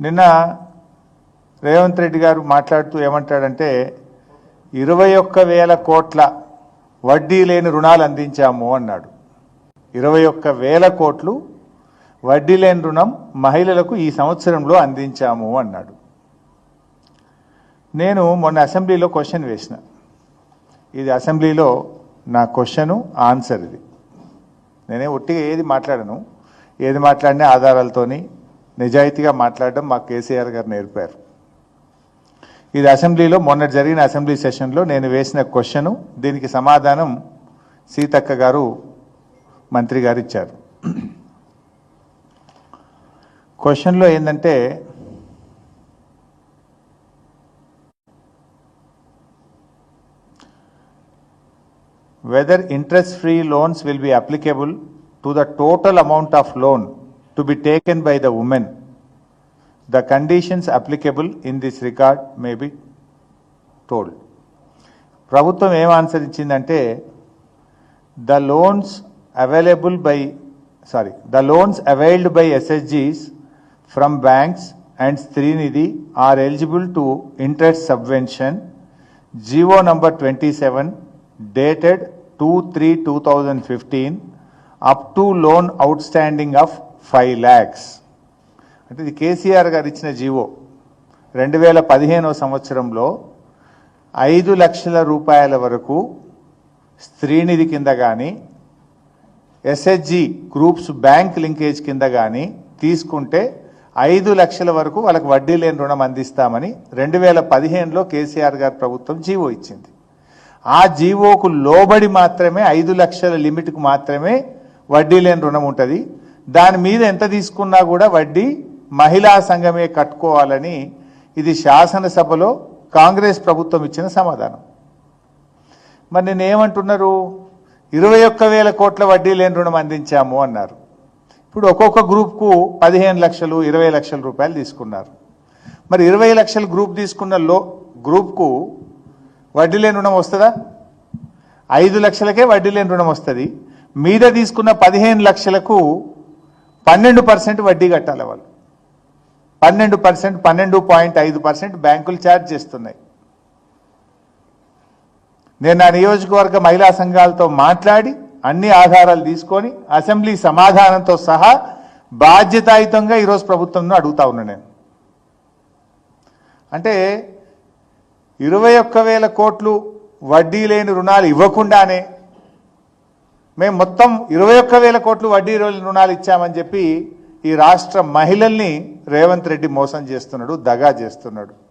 నిన్న రేవంత్ రెడ్డి గారు మాట్లాడుతూ ఏమంటాడంటే ఇరవై ఒక్క వేల కోట్ల వడ్డీ లేని రుణాలు అందించాము అన్నాడు. ఇరవై ఒక్క వేల కోట్లు వడ్డీ లేని రుణం మహిళలకు ఈ సంవత్సరంలో అందించాము అన్నాడు. నేను మొన్న అసెంబ్లీలో క్వశ్చన్ వేసిన. ఇది అసెంబ్లీలో నా క్వశ్చను ఆన్సర్ ఇది. నేనే ఒట్టిగా ఏది మాట్లాడను ఏది మాట్లాడినా ఆధారాలతోని నిజాయితీగా మాట్లాడడం మా కేసీఆర్ గారు నేర్పారు. ఇది అసెంబ్లీలో మొన్న జరిగిన అసెంబ్లీ సెషన్లో నేను వేసిన క్వశ్చను దీనికి సమాధానం సీతక్క గారు మంత్రి గారు ఇచ్చారు. క్వశ్చన్లో ఏంటంటే whether interest-free loans will be applicable to the total amount of loan to be taken by the woman. The conditions applicable in this regard may be told. ప్రభుత్వం ఏం ఆన్సర్ ఇచ్చిందంటే the loans available by sorry the loans availed by ఎస్ఎస్జీస్ from banks and Streenidhi are eligible to interest subvention GO number twenty seven dated two three two thousand fifteen up to loan outstanding of five lakhs. అంటే ఇది కేసీఆర్ గారు ఇచ్చిన GO. రెండు వేల పదిహేనో సంవత్సరంలో ఐదు లక్షల రూపాయల వరకు స్త్రీనిధి కింద కానీ ఎస్హెచ్జి గ్రూప్స్ బ్యాంక్ లింకేజ్ కింద కానీ తీసుకుంటే ఐదు లక్షల వరకు వాళ్ళకి వడ్డీ లేని రుణం అందిస్తామని రెండు వేల పదిహేనులో కేసీఆర్ గారు ప్రభుత్వం జీవో ఇచ్చింది. ఆ జీవోకు లోబడి మాత్రమే ఐదు లక్షల లిమిట్కు మాత్రమే వడ్డీ లేని రుణం ఉంటుంది. దాని మీద ఎంత తీసుకున్నా కూడా వడ్డీ మహిళా సంఘమే కట్టుకోవాలని ఇది శాసనసభలో కాంగ్రెస్ ప్రభుత్వం ఇచ్చిన సమాధానం. మరి నేనేమంటున్నారు ఇరవై ఒక్క వేల కోట్ల వడ్డీ లేని రుణం అందించాము అన్నారు. ఇప్పుడు ఒక్కొక్క గ్రూప్కు పదిహేను లక్షలు ఇరవై లక్షల రూపాయలు తీసుకున్నారు. మరి ఇరవై లక్షల గ్రూప్ తీసుకున్న లో గ్రూప్కు వడ్డీ లేని రుణం వస్తుందా? ఐదు లక్షలకే వడ్డీ లేని రుణం వస్తుంది. మీద తీసుకున్న పదిహేను లక్షలకు పన్నెండు పర్సెంట్ వడ్డీ కట్టాలి వాళ్ళు. పన్నెండు పర్సెంట్ పన్నెండు పాయింట్ ఐదు పర్సెంట్ బ్యాంకులు ఛార్జ్ చేస్తున్నాయి. నేను నా నియోజకవర్గ మహిళా సంఘాలతో మాట్లాడి అన్ని ఆధారాలు తీసుకొని అసెంబ్లీ సమాధానంతో సహా బాధ్యతాయుతంగా ఈరోజు ప్రభుత్వంలో అడుగుతా ఉన్నా నేను. అంటే ఇరవై ఒక్క వేల కోట్లు వడ్డీ లేని రుణాలు ఇవ్వకుండానే మేము మొత్తం ఇరవై ఒక్క వేల కోట్లు వడ్డీ రుణాలు ఇచ్చామని చెప్పి ఈ రాష్ట్ర మహిళల్ని రేవంత్ రెడ్డి మోసం చేస్తున్నాడు దగా చేస్తున్నాడు.